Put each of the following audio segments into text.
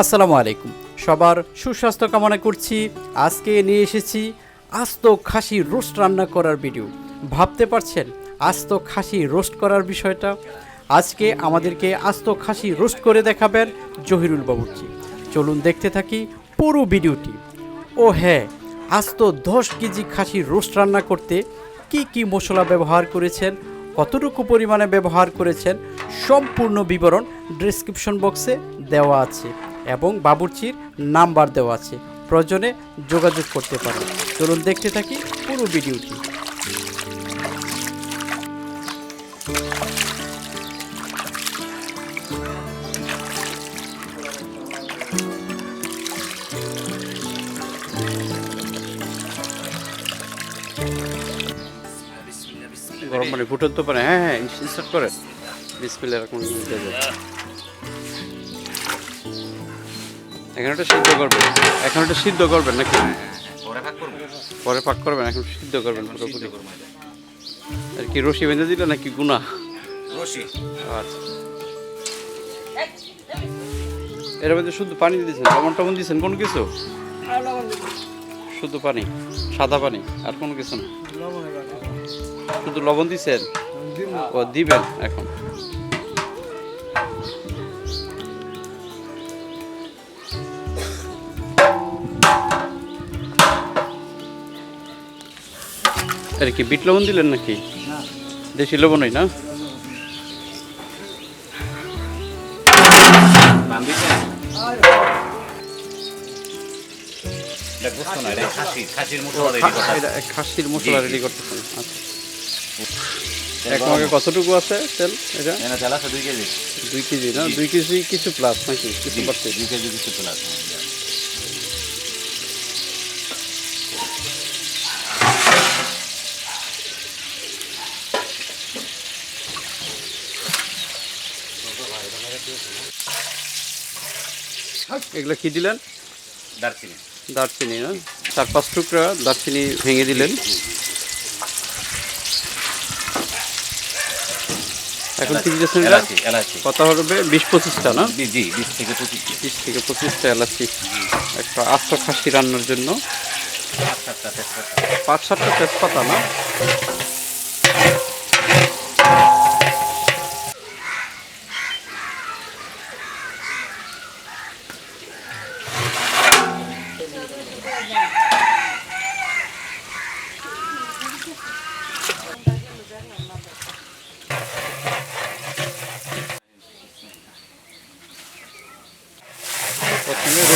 আসসালামু আলাইকুম। সবার সুস্বাস্থ্য কামনা করছি। আজকে নিয়ে এসেছি আস্ত খাসি রোস্ট রান্না করার ভিডিও। ভাবতে পারছেন আস্ত খাসি রোস্ট করার বিষয়টা? আজকে আমাদেরকে আস্ত খাসি রোস্ট করে দেখাবেন জহিরুল বাবুর্চি। চলুন দেখতে থাকি পুরো ভিডিওটি। ও হ্যাঁ আস্ত দশ কেজি খাসি রোস্ট রান্না করতে কি কি মশলা ব্যবহার করেছেন, কতটুকু পরিমাণে ব্যবহার করেছেন, সম্পূর্ণ বিবরণ ডেসক্রিপশন বক্সে দেওয়া আছে। এবং বাবুর্চির নাম্বার দেওয়া আছে। প্রয়োজনে যোগাযোগ করতে পারেন। চলুন দেখতে থাকি পুরো ভিডিওটি। গরম পানি ফুটন তো পারে। হ্যাঁ হ্যাঁ ইনস্টার্ট করেন বিসমিল্লা এরকম এখন একটা সিদ্ধ করবেন। এখন একটা সিদ্ধ করবেন নাকি? পরে ভাগ করব। পরে পাক করবেন এখন সিদ্ধ করবেন পুরোপুরি। আর কি রশি বেঁধে দিলে নাকি গুণা রশি। আচ্ছা। এর মধ্যে শুধু পানি দিয়েছেন লবণ টবণ দিয়েছেন কোনো কিছু? শুধু পানি সাদা পানি আর কোনো কিছু না? শুধু লবণ দিয়েছেন? ও দিবেন এখন। আর কি বিট লবণ দিলেন নাকি? দেশি লবণই না? খাসির মশলা। রেডি করতেছেন আচ্ছা। এক। কতটুকু আছে তেল এটা? তেল আছে দুই কেজি। দুই কেজি না? দুই কেজি কিছু প্লাস নাকি? কিছু দুই কেজি কিছু তেল এগুলো কি দিলেন? দারচিনি। দারচিনি না চার পাঁচ টুকরা দারচিনি ভেঙে দিলেন। এখন কি দিতেছেন এলাচি, এলাচি। কত হবে বিশ পঁচিশটা না? জি, বিশ থেকে পঁচিশ বিশ থেকে পঁচিশটা এলাচি। একটা আস্ত খাসি রান্নার জন্য। পাঁচ সাতটা তেজপাতা। পাঁচ সাতটা তেজপাতা না?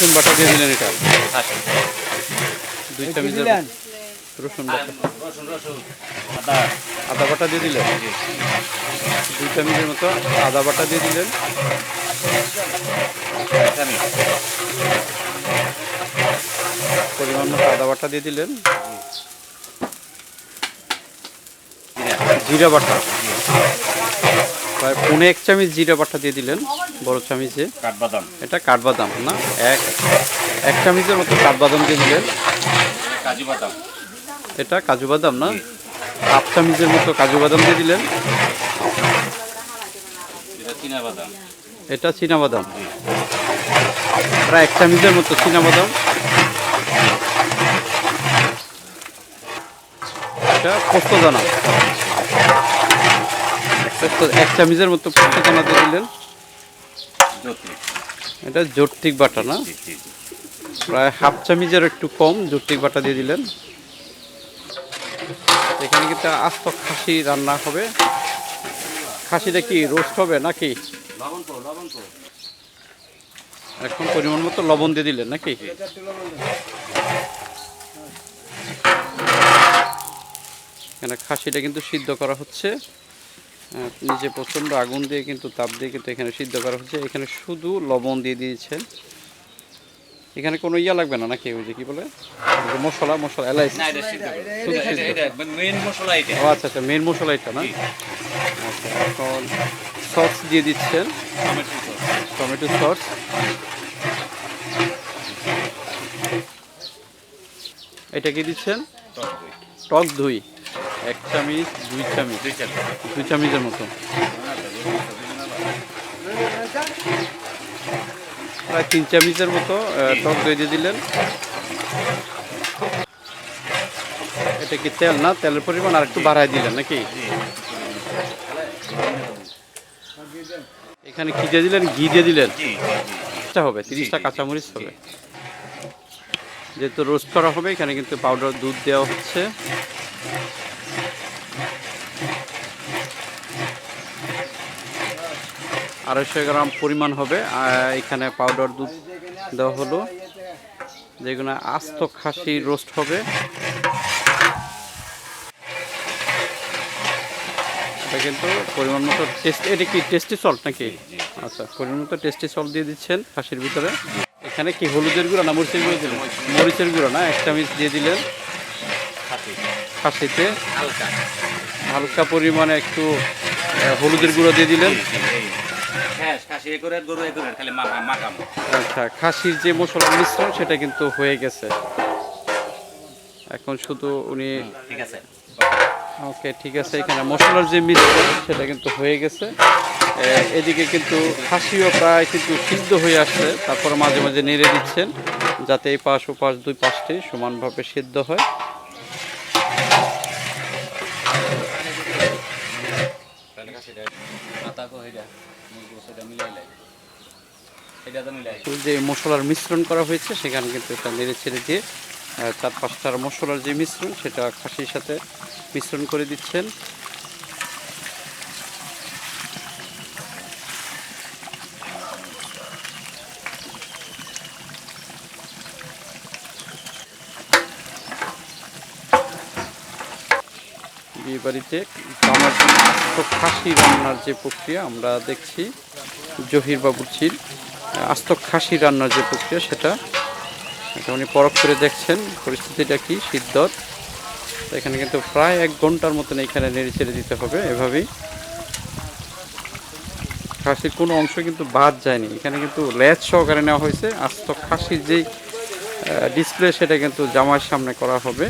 রসুন বাটা দিয়ে দিলেন এটা খাসি। দুই চামচের রসুন বাটা রসুন, রসুন, আদা। আদা বাটা দিয়ে দিলেন। দুই চামচের মতো আদা বাটা দিয়ে দিলেন পরিমাণ মতো আদা বাটা দিয়ে দিলেন। জিরা বাটা প্রায় পৌনে এক চামচ জিরা বাটা দিয়ে দিলেন বড় চামচে। কাঠবাদাম। এটা কাঠবাদাম না? এক এক চামচের মতো কাঠবাদাম দিয়ে দিলেন। কাজু বাদাম। এটা কাজু বাদাম না? হাফ চামচের মতো কাজু বাদাম দিয়ে দিলেন। এটা চীনা বাদাম। প্রায় এক চামচের মতো চীনা বাদাম। এটা পোস্ত দানা। এক চামচের মতো দিলেন। এটা বাটা না। প্রায় হাফ চামচের একটু কম বাটা দিয়ে দিলেন। এখানে কিন্তু আস্ত খাসি রান্না হবে। খাসিটা কি রোস্ট হবে নাকি। এখন পরিমাণ মতো লবণ দিয়ে দিলেন নাকি? এখানে খাসিটা কিন্তু সিদ্ধ করা হচ্ছে। নিচে প্রচণ্ড আগুন দিয়ে কিন্তু তাপ দিয়ে কিন্তু এখানে সিদ্ধ করা হচ্ছে। এখানে শুধু লবণ দিয়ে দিয়েছেন। এখানে কোনো ইয়া লাগবে না নাকি ওই যে কি বলে? মশলা মশলা এলাইচি। ও আচ্ছা আচ্ছা মেন মশলা এটা না? আচ্ছা এখন সস দিয়ে দিচ্ছেন। Tomato sauce. টমেটো সস এটা কি দিচ্ছেন? টক দই। এক চামচ দুই চামচ। দুই চামচ। দুই চামচের মতো। প্রায় তিন চামচের মতো টক দই দিয়ে দিলেন। এটা কি তেল না? তেলের পরিমাণ আর একটু বাড়াই দিলেন নাকি? এখানে কি দিয়ে দিলেন? ঘি দিয়ে দিলেন? হবে তিরিশটা কাঁচামরিচ হবে। যেহেতু রোস্ট করা হবে এখানে কিন্তু পাউডার দুধ দেওয়া হচ্ছে। আড়াইশো গ্রাম পরিমাণ হবে। এখানে পাউডার দুধ দেওয়া হলো। যেগুলো আস্ত খাসি রোস্ট হবে। এটা কিন্তু পরিমাণ মতো টেস্ট এটা কি টেস্টি সল্ট নাকি? আচ্ছা পরিমাণ মতো টেস্টি সল্ট দিয়ে দিচ্ছেন খাসির ভিতরে। এখানে কি হলুদের গুঁড়া না মরিচের গুঁড়ো দিলেন? মরিচের গুঁড়ো না এক চামচ দিয়ে দিলেন। খাসিতে। হালকা। হালকা পরিমাণে একটু হলুদের গুঁড়ো দিয়ে দিলেন। খাসি এ গরু এ খালি মাখাম আচ্ছা খাসির যে মশলার মিশ্রণ সেটা কিন্তু হয়ে গেছে। এখন শুধু উনি ঠিক আছে। ওকে ঠিক আছে এখানে মশলার যে মিশ্রণ সেটা কিন্তু হয়ে গেছে। এদিকে কিন্তু খাসিও প্রায় কিন্তু সিদ্ধ হয়ে আসছে। তারপর মাঝে মাঝে নেড়ে দিচ্ছেন যাতে এই পাশ ও পাশ দুই পাশটি সমানভাবে সিদ্ধ হয়। তাহলে যে মশলার মিশ্রণ করা হয়েছে, সেখানে কিন্তু এটা নেড়ে ছেড়ে দিয়ে চার পাঁচটার মশলার যে মিশ্রণ, সেটা খাসির সাথে মিশ্রণ করে দিচ্ছেন। বিয়ে বাড়িতে আমার খাসি রান্নার যে প্রক্রিয়া আমরা দেখছি। জহির বাবুর্চির আস্ত খাসি রান্নার যে প্রক্রিয়া সেটা উনি পরখ করে দেখছেন, পরিস্থিতিটা কি সিদ্ধর তো এখানে কিন্তু প্রায় এক ঘণ্টার মতন এখানে নেড়ে ছেড়ে দিতে হবে এভাবেই। খাসির কোনো অংশ কিন্তু বাদ যায়নি। এখানে কিন্তু লেজ সহকারে নেওয়া হয়েছে। আস্ত খাসির যেই ডিসপ্লে সেটা কিন্তু জামার সামনে করা হবে।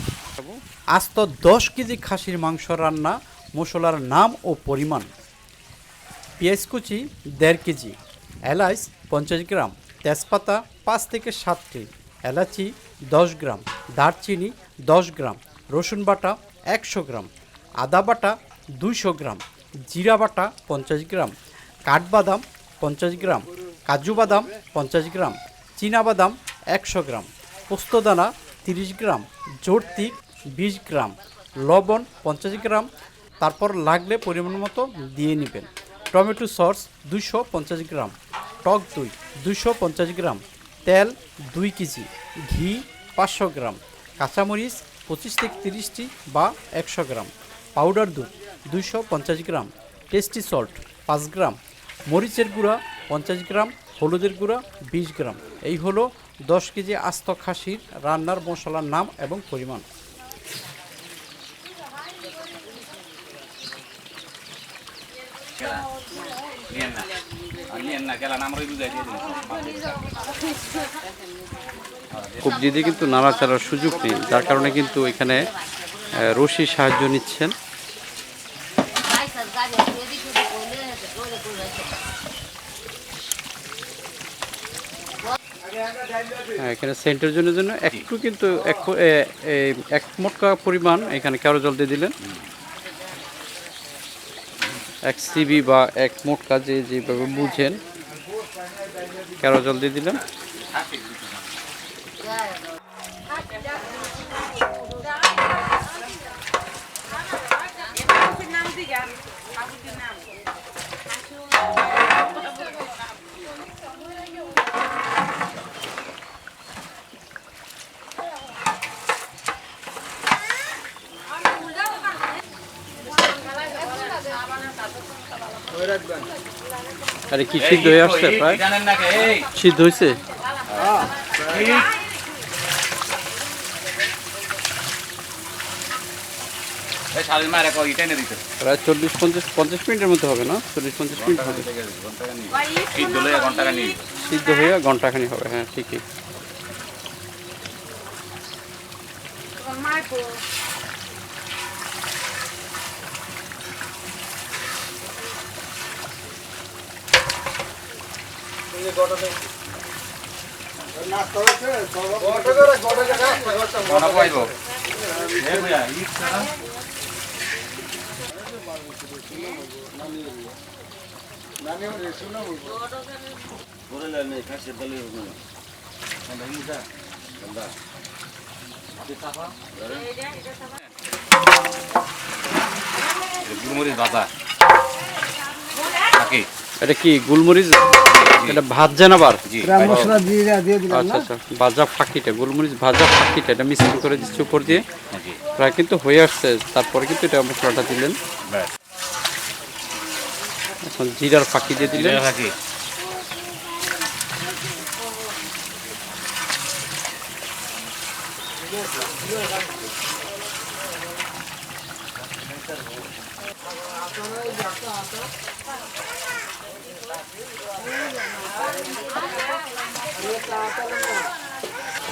আস্ত দশ কেজি খাসির মাংস রান্না, মশলার নাম ও পরিমাণ। পেঁয়াজ কুচি দেড় কেজি, এলাচ পঞ্চাশ গ্রাম, তেজপাতা পাঁচ থেকে সাতটি, এলাচি দশ গ্রাম, দারচিনি দশ গ্রাম, রসুন বাটা একশো গ্রাম, আদা বাটা দুইশো গ্রাম, জিরা বাটা পঞ্চাশ গ্রাম, কাঠবাদাম পঞ্চাশ গ্রাম, কাজু বাদাম পঞ্চাশ গ্রাম বাদাম একশো গ্রাম পোস্তদানা তিরিশ গ্রাম জর্তিক বিশ গ্রাম, লবণ পঞ্চাশ গ্রাম, তারপর লাগলে পরিমাণ মতো দিয়ে নেবেন। টমেটো সস দুশো পঞ্চাশ গ্রাম, টক দই দুশো পঞ্চাশ গ্রাম, তেল দুই কেজি, ঘি পাঁচশো গ্রাম, কাঁচামরিচ পঁচিশ থেকে তিরিশটি বা একশো গ্রাম, পাউডার দুধ দুইশো পঞ্চাশ গ্রাম, টেস্টি সল্ট পাঁচ গ্রাম, মরিচের গুঁড়া পঞ্চাশ গ্রাম, হলুদের গুঁড়া বিশ গ্রাম। এই হলো দশ কেজি আস্ত খাসির রান্নার মশলার নাম এবং পরিমাণ। নিয়েন না আর নিয়েন খুব কিন্তু সুযোগ নেই। যার কারণে কিন্তু এখানে আহ, রশি সাহায্য নিচ্ছেন. হ্যাঁ, এখানে সেন্টের জন্য জন্য একটু কিন্তু এক মোটকা পরিমাণ এখানে কেরো জল দিয়ে দিলেন। এক সিবি বা এক মোট কাজে যেভাবে বুঝেন কেন জল দিয়ে দিলেন? আরে কি সিদ্ধ হয়ে আসছে প্রায় সিদ্ধ হয়েছে প্রায় চল্লিশ পঞ্চাশ পঞ্চাশ মিনিটের মধ্যে হবে না? চল্লিশ পঞ্চাশ মিনিট হবে। সিদ্ধ হয়ে ঘন্টাখানি হবে হ্যাঁ ঠিকই। গুলমরিচ বাকি এটা কি গোলমরিচ? এটা ভাজছেন আবার। মশলা দিয়ে দিয়ে দিলাম আচ্ছা আচ্ছা ভাজা ফাঁকিটা গোলমরিচ ভাজা ফাঁকিটা এটা মিশ্রণ করে দিচ্ছে উপর দিয়ে। প্রায় কিন্তু হয়ে আসছে। তারপরে কিন্তু এটা মশলাটা দিলেন। এখন জিরার ফাঁকি দিয়ে দিলেন। দিলে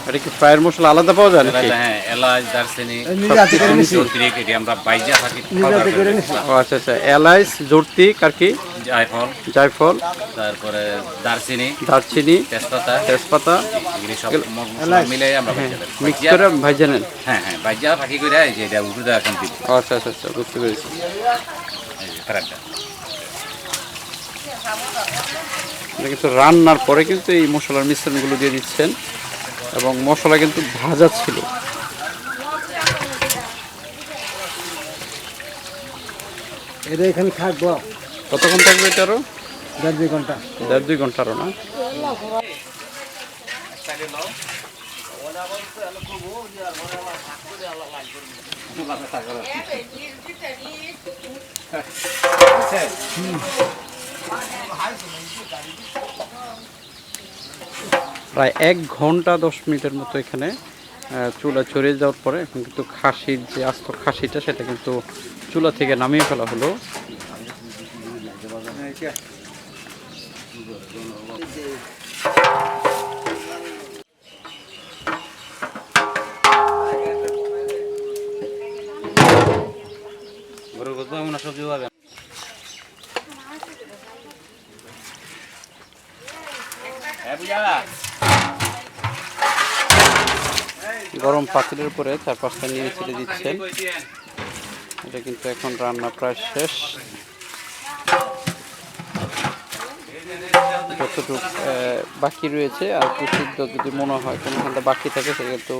এটা কি ফ্রাইয়ের মশলা আলাদা পাওয়া যায় নাকি? হ্যাঁ এলাচ দারচিনি চৌত্রিক এটি আমরা বাইজা থাকি ও আচ্ছা আচ্ছা। এলাইচ জর্তিক আর কি? জায়ফল। জায়ফল। তারপরে দারচিনি। দারচিনি। তেজপাতা। তেজপাতা। মিলাই আমরা। মিক্স করে ভাজে নেন। হ্যাঁ হ্যাঁ বাইজা ফাঁকি করে এই যে এটা উঠে এখন আচ্ছা আচ্ছা আচ্ছা বুঝতে পেরেছি। ফেরানটা এটা কিন্তু রান্নার পরে কিন্তু এই মশলার মিশ্রণগুলো দিয়ে দিচ্ছেন। এবং মশলা কিন্তু ভাজা ছিল। এটা এখানে থাকব। কতক্ষণ থাকবে এটা আরও? দেড় দুই ঘণ্টা। দেড় দুই ঘণ্টা আরও না? প্রায় এক ঘণ্টা দশ মিনিটের মতো এখানে চুলা চড়ে যাওয়ার পরে এখন কিন্তু খাসির যে আস্ত খাসিটা, সেটা কিন্তু চুলা থেকে নামিয়ে ফেলা হলো। গরম পাতিলের উপরে চার পাঁচটা নিয়ে ছেড়ে দিচ্ছেন। এটা কিন্তু এখন রান্না প্রায় শেষ। যতটুকু বাকি রয়েছে আর একটু সিদ্ধ যদি মনে হয় কোনোখানটা বাকি থাকে সে কিন্তু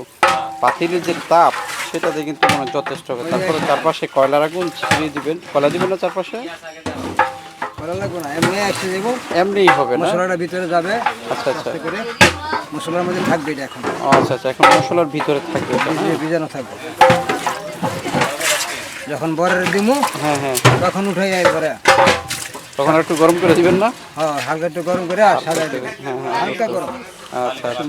পাতিলের যে তাপ সেটাতে কিন্তু মনে হয় যথেষ্ট হবে। তারপরে চারপাশে কয়লার আগুন ছিটিয়ে দিবেন। কয়লা দিবেন না চারপাশে? ভালো লাগবে না এমনি এসে দেবো। এমনিই হবে না? ভিতরে যাবে আচ্ছা আচ্ছা। মশলার মধ্যে থাকবে এটা এখন। আচ্ছা আচ্ছা এখন মশলার ভিতরে থাকবে ভিজানো থাকবে। যখন বরের দিমু হ্যাঁ হ্যাঁ। তখন উঠাই যায় পরে তখন একটু গরম করে দিবেন না? হ্যাঁ হালকা একটু গরম করে আর সাজাই দেবে হ্যাঁ হ্যাঁ। হালকা গরম। আচ্ছা আচ্ছা।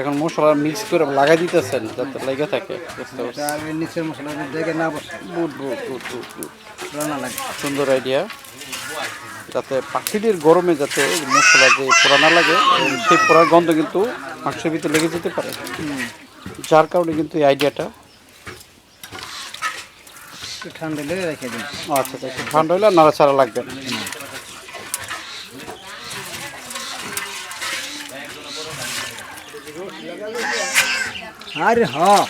এখন মশলা মিক্স করে লাগাই দিতেছেন যাতে লেগে থাকে বুঝতে পারছি। নিচের মশলা না বসে। সুন্দর আইডিয়া যাতে পাখিটির গরমে যাতে মশলা যে পোড়া না লাগে সেই পোড়ার গন্ধ কিন্তু মাংসের ভিতরে লেগে যেতে পারে। যার কারণে কিন্তু এই আইডিয়াটা ঠান্ডা লেগে রেখে দিন। আচ্ছা আচ্ছা ঠান্ডা হলে আর নাড়াচাড়া লাগবে না। আরে হ্যাঁ।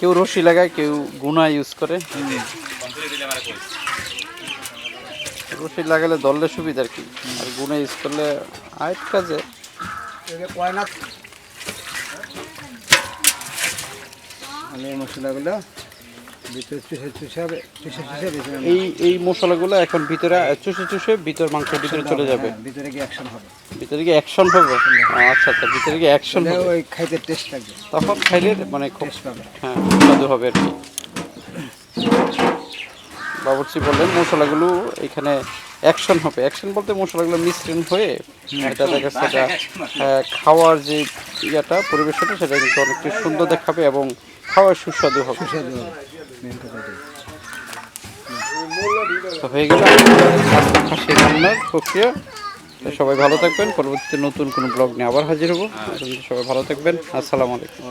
কেউ রশি লাগায় কেউ গুনা ইউজ করে। রশি লাগালে দললে সুবিধা আর কি। আর গুনা ইউজ করলে আয়ের কাজে। আমি মশলাগুলো এই এই মশলাগুলো এখন ভিতরে চুষে চুষে ভিতর মাংসের ভিতরে চলে যাবে। হ্যাঁ, ভিতরে গিয়ে অ্যাকশন হবে। ভিতরে কি অ্যাকশন হবে? আচ্ছা আচ্ছা ভিতরে কি অ্যাকশন হবে। ওই খাইতে টেস্ট লাগবে। তখন খাইলে মানে খুব হ্যাঁ সুস্বাদু হবে আর কি। বাবুর্চি বললেন মশলাগুলো এখানে অ্যাকশন হবে। অ্যাকশন বলতে মশলাগুলো মিশ্রণ হয়ে এটা দেখা যাচ্ছে এটা খাওয়ার যে ইয়েটা পরিবেশটা সেটা কিন্তু অনেকটা সুন্দর দেখাবে এবং খাওয়ার সুস্বাদু হবে। সুস্বাদু হবে। হয়ে গেল। রান্নার প্রক্রিয়া। সবাই ভালো থাকবেন। পরবর্তীতে নতুন কোনো ব্লগ নিয়ে আবার হাজির হব। সবাই ভালো থাকবেন। আসসালামু আলাইকুম।